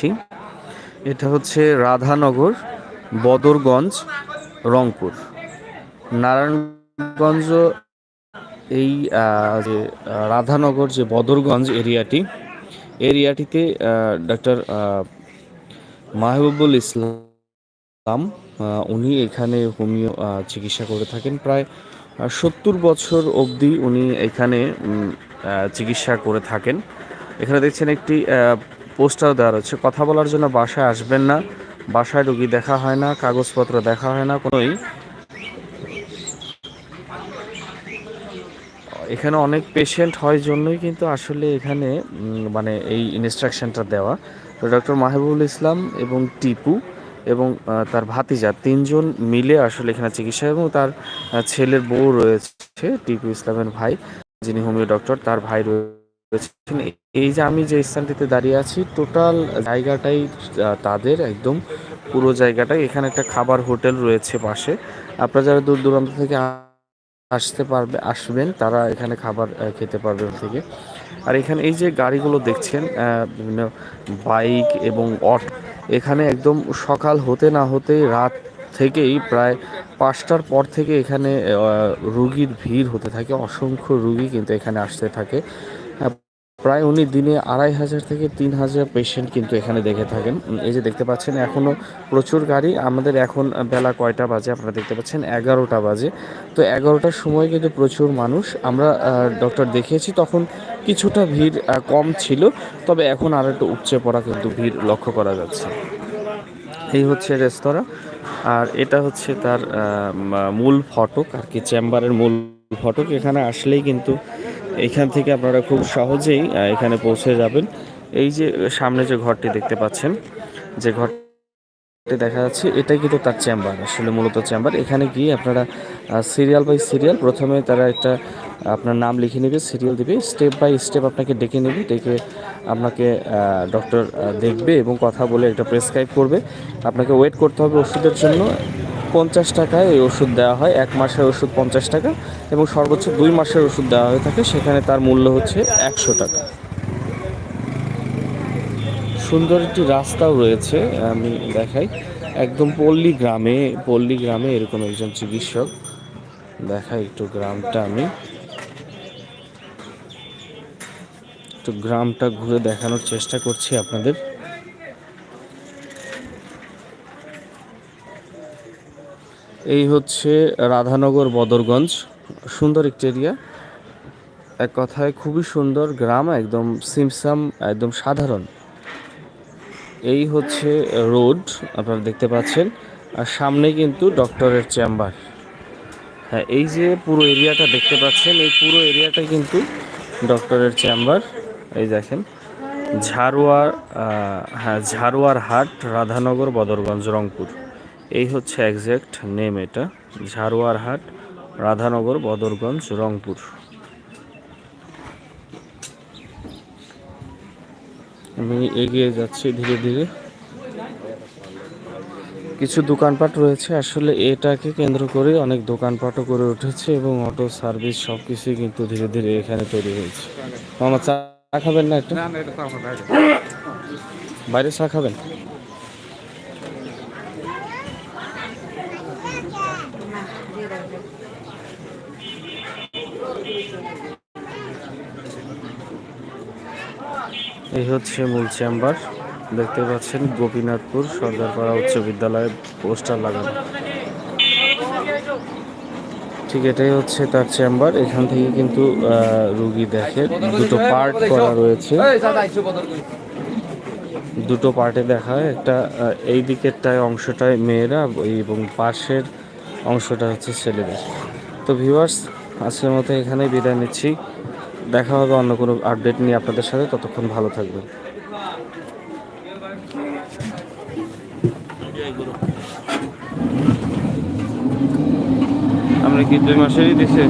আছি এটা হচ্ছে রাধানগর, বদরগঞ্জ, রংপুর। নারায়ণগঞ্জ, এই যে, রাধানগর যে বদরগঞ্জ এরিয়াটি, এরিয়াটিতে ডক্টর মাহবুবুল ইসলাম উনি এখানে হোমিও চিকিৎসা করে থাকেন। প্রায় সত্তর বছর অবধি উনি এখানে চিকিৎসা করে থাকেন। এখানে দেখছেন একটি পোস্টার দেওয়া রয়েছে কথা বলার জন্য বাসায় আসবেন না। বাসায় রুগী দেখা হয় না, কাগজপত্র দেখা হয় না কোনোই এখানে অনেক পেশেন্ট হয় জন্যই কিন্তু আসলে এখানে মানে এই ইনস্ট্রাকশনটা দেওয়া। তো ডক্টর মাহবুবুল ইসলাম এবং টিপু এবং তার ভাতিজা তিনজন মিলে আসলে এখানে চিকিৎসা এবং তার ছেলের বউ রয়েছে, টিপু ইসলামের ভাই, যিনি হোমিও ডক্টর তার ভাই রয়েছেন এই যে আমি যে স্থানটিতে দাঁড়িয়ে আছি টোটাল জায়গাটাই তাদের একদম পুরো জায়গাটাই। এখানে একটা খাবার হোটেল রয়েছে পাশে। আপনারা যারা দূর দূরান্ত থেকে আসতে পারবে, আসবেন, তারা এখানে খাবার খেতে পারবে থেকে। আর এখানে এই যে গাড়িগুলো দেখছেন বিভিন্ন বাইক এবং অট, এখানে একদম সকাল হতে না হতেই রাত থেকেই প্রায় পাঁচটার পর থেকে এখানে রুগীর ভিড় হতে থাকে। অসংখ্য রুগী কিন্তু এখানে আসতে থাকে। প্রায় উনি দিনে আড়াই হাজার থেকে তিন হাজার পেশেন্ট কিন্তু এখানে দেখে থাকেন। এই যে দেখতে পাচ্ছেন এখনও প্রচুর গাড়ি। আমাদের এখন বেলা কয়টা বাজে আপনারা দেখতে পাচ্ছেন? এগারোটা বাজে। তো এগারোটার সময় কিন্তু প্রচুর মানুষ। আমরা ডক্টর দেখিয়েছি, তখন কিছুটা ভিড় কম ছিল। তবে এখন আর একটু উপচে পড়া কিন্তু ভিড় লক্ষ্য করা যাচ্ছে। এই হচ্ছে রেস্তোরাঁ। আর এটা হচ্ছে তার মূল ফটক। আর কি, চেম্বারের মূল ফটক। এখানে আসলেই কিন্তু এখান থেকে আপনারা খুব সহজেই এখানে পৌঁছে যাবেন। এই যে সামনে যে ঘরটি দেখতে পাচ্ছেন, যে ঘর দেখা যাচ্ছে, এটাই কিন্তু তার চেম্বার, আসলে মূলত চেম্বার। এখানে গিয়ে আপনারা সিরিয়াল বাই সিরিয়াল, প্রথমে তারা একটা, আপনার নাম লিখে নেবে, সিরিয়াল দিবে, স্টেপ বাই স্টেপ আপনাকে ডেকে নেবে, ডেকে আপনাকে ডক্টর দেখবে এবং কথা বলে একটা প্রেসক্রাইব করবে। আপনাকে ওয়েট করতে হবে ওষুধের জন্য। পঞ্চাশ টাকায় এই ওষুধ দেওয়া হয়। এক মাসের ওষুধ পঞ্চাশ টাকা এবং সর্বোচ্চ দুই মাসের ওষুধ দেওয়া হয়ে থাকে। সেখানে তার মূল্য হচ্ছে একশো টাকা। সুন্দর একটি রাস্তাও রয়েছে, আমি দেখাই। একদম পল্লী গ্রামে পল্লী গ্রামে এরকম একজন চিকিৎসক। দেখাই একটু গ্রামটা আমি। একটু গ্রামটা ঘুরে দেখানোর চেষ্টা করছি আপনাদের। এই হচ্ছে রাধানগর বদরগঞ্জ, সুন্দর একটি এরিয়া এক কথায় খুবই সুন্দর গ্রাম, একদম সিমসাম, একদম সাধারণ। এই হচ্ছে রোড, আপনারা দেখতে পাচ্ছেন। আর সামনে কিন্তু ডক্টরের চেম্বার। হ্যাঁ এই যে পুরো এরিয়াটা দেখতে পাচ্ছেন, এই পুরো এরিয়াটা কিন্তু ডক্টরের চেম্বার। এই দেখেন, ঝাড়ুয়ার হ্যাঁ ঝাড়ুয়ার হাট, রাধানগর, বদরগঞ্জ, রংপুর। এই হচ্ছে একজ্যাক্ট নেম এটা ঝাড়ুয়ার হাট রাধানগর বদরগঞ্জ রংপুর। আমি এগিয়ে যাচ্ছি ধীরে ধীরে। কিছু দোকানপাট রয়েছে আসলে এটাকে কেন্দ্র করে অনেক দোকানপাটও করে উঠেছে এবং অটো সার্ভিস সব কিছুই কিন্তু ধীরে ধীরে এখানে তৈরি হয়েছে। মামা চা খাবেন না একটু বাইরে চা খাবেন? এই হচ্ছে মূল চেম্বার। দেখতে পাচ্ছেন গোপীনাথপুর সর্দারপাড়া উচ্চ বিদ্যালয়ে পোস্টার লাগানো। ঠিক এটাই হচ্ছে তার চেম্বার। এখান থেকে কিন্তু রুগী দেখে দুটো পার্ট করা রয়েছে। দুটো পার্টে দেখা একটা এই দিকেরটায় অংশটায় মেয়েরা এবং পাশের অংশটা হচ্ছে ছেলেদের। তো ভিউয়ার্স আজকের মতো এখানে বিদায় নিচ্ছি। দেখা হবে অন্য কোনো আপডেট নিয়ে আপনাদের সাথে। ততক্ষণ ভালো থাকবেন। আমরা কি দুই মাসেরই দিছে?